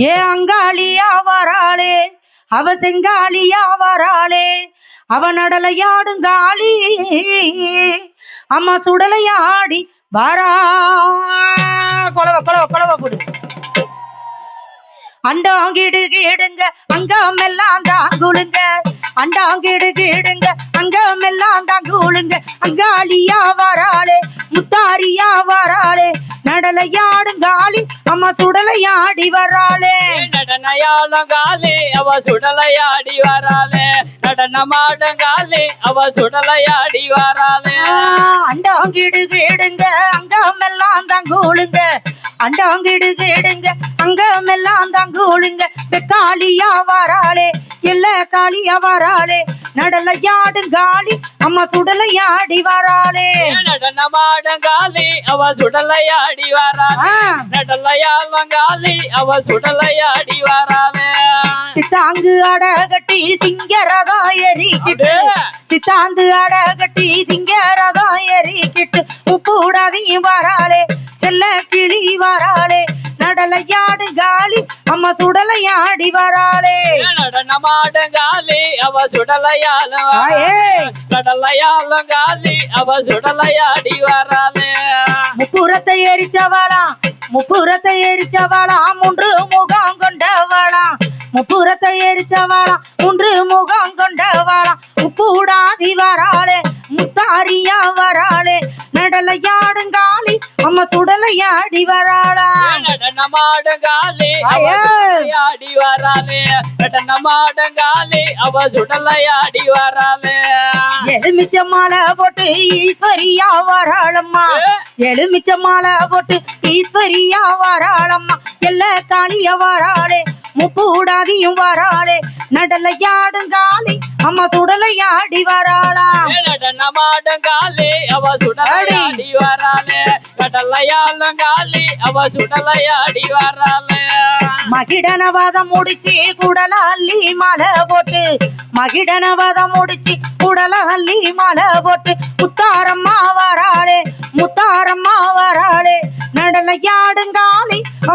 ஏ அங்காளியா வராளே அவ செங்காளியா வராளே அவ நடலையாடுங்காளி அம்மா சுடலையாடி வரா. கொலவ கொலவ கொலவ போடு அண்டாங்கிடு கீடுங்க அங்கமெல்லாம் தாங்குளுங்க. அண்டாங்கிடு கீடுங்க அங்கமெல்லாம் தாங்குளுங்க அங்காளியா வராளே முத்தாரியா வராளே. நடலையாடுங்காளி அம்மா சுடலையாடி வராளே. நடனயாளங்காலே அவ சுடலையாடி வராளே. நடனமாடங்காலே அவ சுடலையாடி வராளே. அண்டாங்கிடு கீடுங்க அங்கமெல்லாம் தாங்குளுங்க அண்டாங்கிடு கீடுங்க அங்கமெல்லாம் தாங்குளுங்க வெக்காளியா வராளே எல்ல காளியா வராளே. நடலையாடுங்காளி அம்மா சுடலையாடி வராளே. நடனமாடங்காலே அவ சுடலையாடி வராளே. ஆ, நடலையாளங்காலே அவ சுடலையாடி வராளே. சித்தாங்கு அடகட்டி சிங்கரதா எரிக்கிட்டு. சித்தாந்து அடகட்டி சிங்கரதா எரிக்கிட்டு உப்புடாதையும் வராளே. செல்ல கிளி வராளே. நடலையாடு காளி அம்மா சுடலையாடி வராளே. நடனமாடங்காலே அவ சுடலையாள ஆயே. கடலையாளங்காலே அவ சுடலையாடி வராளே. முப்புறத்தை எரிச்சவளாம் முப்புறத்தை எரிச்சவளாம் மூன்று முகம் கொண்டவளாம் முப்புறத்தை எரிச்சவளாம் மூன்று முகம் கொண்டவளாம் உப்புடாதி வராளே. முத்தாரியா வராளே நடலையாடுங்காளி அம்மா சுடலையாடி வராளா. நடனமாடங்காலே. சுடலையாடி வராளே. நடனமாடங்காலே அவ சுடலையாடி வராளே. எலுமிச்ச மாலை போட்டு ஈஸ்வரியா வராளம்மா. எலுமிச்ச மாலை போட்டு ஈஸ்வரியா வராளம்மா. எல்ல காளிய வராளே முப்பூடாதியும் வராளே. நடலையாடுங்காளி அம்மா சுடலையாடி வராளா. நடனமாடங்காலே அவ சுடலையாடி வராளே. கடலையாளங்காலே அவ சுடலையாடி வராளே. மகிடனவாதம் முடிச்சு குடல அள்ளி மாலை போட்டு. மகிடனவாதம் முடிச்சு குடல அள்ளி மாலை போட்டு. முத்தாரம்மா வராளே முத்தாரம்மா வராளே. நடலையாடுங்காளி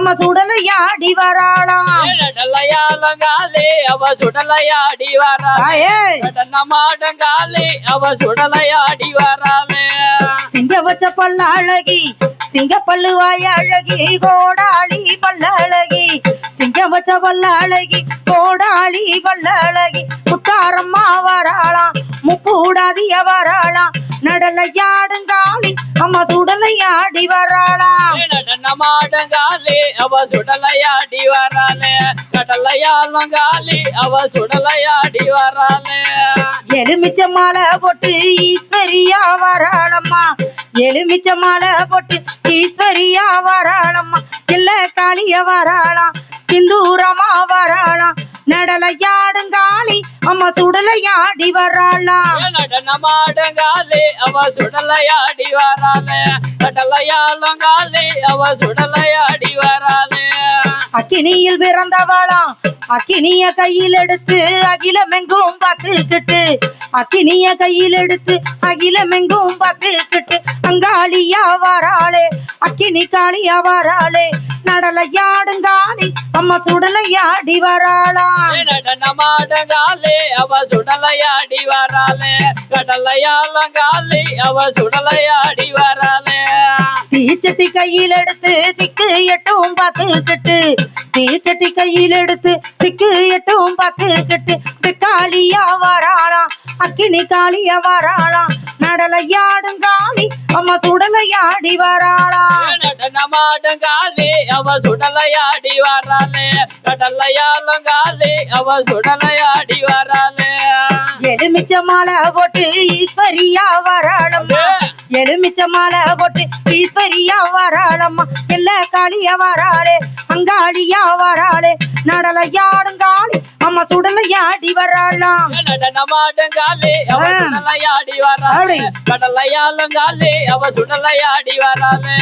அம்மா சுடலையாடி வராளா கடலையாளங்காலே அவ சுடலையாடி வராளே நடனமாடங்காலே அவ சுடலையாடி வராளே சிங்க வச்ச பல்ல அழகி சிங்க பல்லு வாய அழகி கோடாளி சிங்க வச்ச அழகி கோடாளி பல்ல அழகி முத்தாரம்மா வராளாம் முப்பூடாதிய வராளாம் நடலையாடுங்காளி அம்மா சுடலையாடி வராளாம் நடனமாடங்காலே அவ சுடலையாடி வராளே. கடலையாளங்காலே அவ சுடலையாடி வராளே. எலுமிச்ச மாலை போட்டு ஈஸ்வரியா வராளம்மா. எலுமிச்ச மாலை போட்டு ஈஸ்வரியா வராளம்மா. இல்ல காளிய வராளாம் சிந்தூரமா வராளாம். நடலையாடுங்காளி அம்மா சுடலையாடி வராளாம். நடனமாடங்காலே அவ சுடலையாடி வராளே. கடலையாளங்காலே அவ சுடலையாடி வராளே. அக்கினியில் பிறந்தவளாம் அக்கினிய கையில் எடுத்து அகிலமெங்கும் பார்த்துக்கிட்டு அக்கினிய கையில் எடுத்து அகிலமெங்கும் பார்த்துக்கிட்டு அங்காளியா வராளே அக்கினி காளியா வராளே நடலையாடுங்காளி அம்மா சுடலையாடி வராளாம் நடனமாடங்காலே அவ சுடலையாடி வராளே கடலையாளங்காலே அவ சுடலையாடி வராளே. தீச்சட்டி கையில் எடுத்து திக்கு எட்டும் பார்த்துக்கிட்டு தீச்சட்டி கையில் எடுத்து திக்கு எட்டும் பார்த்துக்கிட்டு பிக்காளியா வராளாம் அக்கினி காளியா வராளாம் நடலையாடும் காளி அம்மா சுடலையாடி வராளாம் நடனமாடங்காலே அவ சுடலையாடி வராளே. கடலையாளங்காலே அவ சுடலையாடி வராளே. எலுமிச்ச மாலை போட்டு ஈஸ்வரியா வராளம்மா. எலுமிச்ச மாலை போட்டு ஈஸ்வரியா வராளம்மா. எல்லா காளியா வராளே அங்காளியா வராளே நடலையாடும் காளி அம்மா சுடலையாடி வராளாம். நடனமாடங்காலே அவ ஆ. சுடலையாடி வராளே. கடலையாளங்காலே அவ சுடலையாடி வராளே.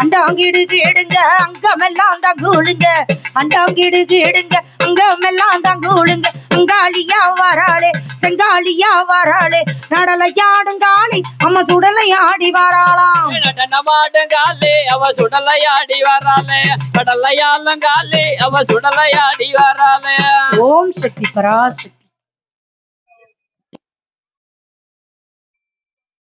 அண்டாங்கிடு கீடுங்க அங்கமெல்லாம் தங்குளுங்க அண்டாங்கிடு கீடுங்க அங்கமெல்லாம் தங்குளுங்க அங்காளியா வராளே செங்காளியா வராளே நடலையாடுங்காளி அம்மா சுடலையாடி வராளாம். நடனமாடுங்காலே அவ சுடலையாடி வராளே கடலையாளுங்காலே அவ சுடலையாடி வராளே. ஓம் சக்தி பராசக்தி.